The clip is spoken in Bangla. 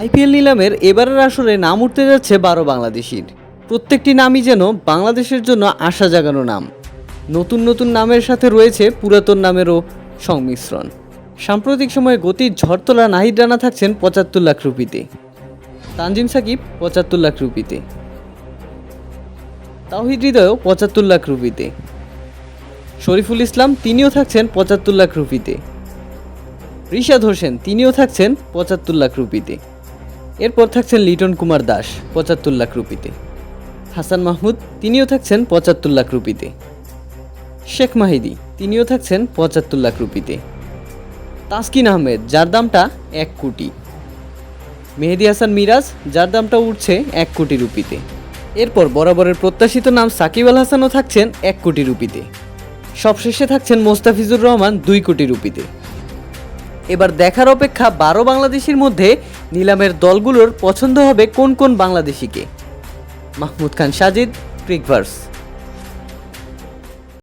আইপিএল নিলামের এবারের আসরে নাম উঠতে যাচ্ছে বারো বাংলাদেশির। প্রত্যেকটি নামই যেন বাংলাদেশের জন্য আশা জাগানো নাম। নতুন নতুন নামের সাথে রয়েছে পুরাতন নামেরও সংমিশ্রণ। সাম্প্রতিক সময়ে গতির ঝড় তোলা নাহিদ রানা থাকছেন পঁচাত্তর লাখ রুপিতে। তানজিম সাকিব, পঁচাত্তর লাখ রুপিতে। তাওহিদ হৃদয়ও পঁচাত্তর লাখ রুপিতে। শরীফুল ইসলাম, তিনিও থাকছেন পঁচাত্তর লাখ রুপিতে। ঋষাদ হোসেন, তিনিও থাকছেন পঁচাত্তর লাখ রুপিতে। এরপর থাকছেন লিটন কুমার দাস, পঁচাত্তর লাখ রুপিতে। হাসান মাহমুদ, তিনিও থাকছেন পঁচাত্তর লাখ রুপিতে। শেখ মাহিদি, তিনিও থাকছেন পঁচাত্তর লাখ রুপিতে। তাসকিন আহমেদ, যার দামটা এক কোটি। মেহেদি হাসান মিরাজ, যার দামটা উঠছে এক কোটি রুপিতে। এরপর বরাবরের প্রত্যাশিত নাম সাকিব আল হাসানও থাকছেন এক কোটি রুপিতে। সবশেষে থাকছেন মোস্তাফিজুর রহমান দুই কোটি রুপিতে। এবার দেখার অপেক্ষা বারো বাংলাদেশির মধ্যে নিলামের দলগুলোর পছন্দ হবে কোন কোন বাংলাদেশিকে? মাহমুদ খান সাজিদ, ক্রিকভার্স।